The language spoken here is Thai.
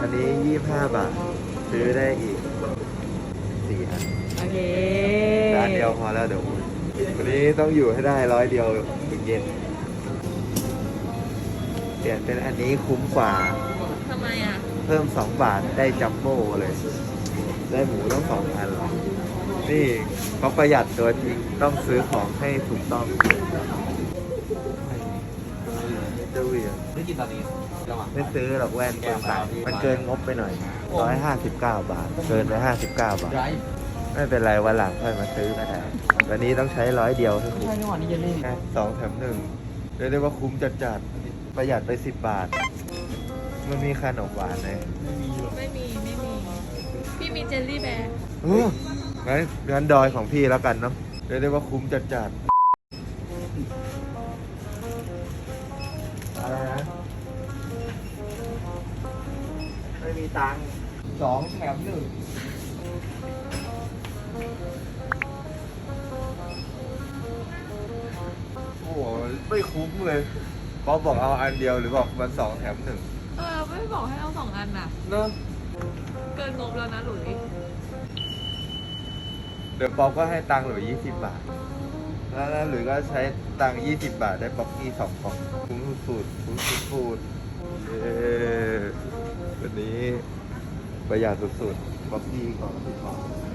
อันนี้ยี่ห้าบาท ซื้อได้อีกสี่อันโอเคแต่อันเดียวพอแล้วเดี๋ยวอุ่นวันนี้ต้องอยู่ให้ได้ร้อยเดียวถึงเย็นเปลี่ยนเป็นอันนี้คุ้มกว่า ทำไมอะ เพิ่ม2บาทได้จัมโบ้เลย ได้หมูต้องสองพันหรอนี่เขาประหยัดตัวจริงต้องซื้อของให้ถูกต้องเจะเวียนไม่กินตอนนี้ระหว่าง ไม่ซื้อหรอกแว่นเปลืองตังค์มันเกินงบไปหน่อย 159 บาท เกินไป59 บาทไรไม่เป็นไรวันหลังค่อยมาซื้อก็ได้ วันนี้ต้องใช้ร้อยเดียวให้คุ้มใช่จังหวะนี้เย็นเลยนะสองแถมหนึ่งเรียกได้ว่าคุ้มจัดจัดๆ ประหยัดไป 10 บาท มันมีขนมหวานไหมไม่มี ไม่มี พี่มีเจลลี่แบร์เอองั้นงั้นดอยของพี่แล้วกันเนาะเรียกได้ว่าคุ้มจัดจัดๆ ม่มีตังค์สองแถมหนึ่งโอ้โหไม่คุ้มเลยป๊อปบอกเอาอันเดียวหรือบอกมันสองแถมหนึ่งเออไม่บอกให้เอาสองอันน่ะ เนอะเกินงบแล้วนะหลุยเดี๋ยวป๊อปก็ให้ตังค์หรือยี่สิบบาท แล้วแล้วหรือก็ใช้ตังค์ยี่สิบบาทได้ป๊อปกี้สองกล่องคุ้มสุดๆคุ้มสุดๆเย้วั นนี้ประหยัดสุดๆป๊อปปี้ของละสิบบาท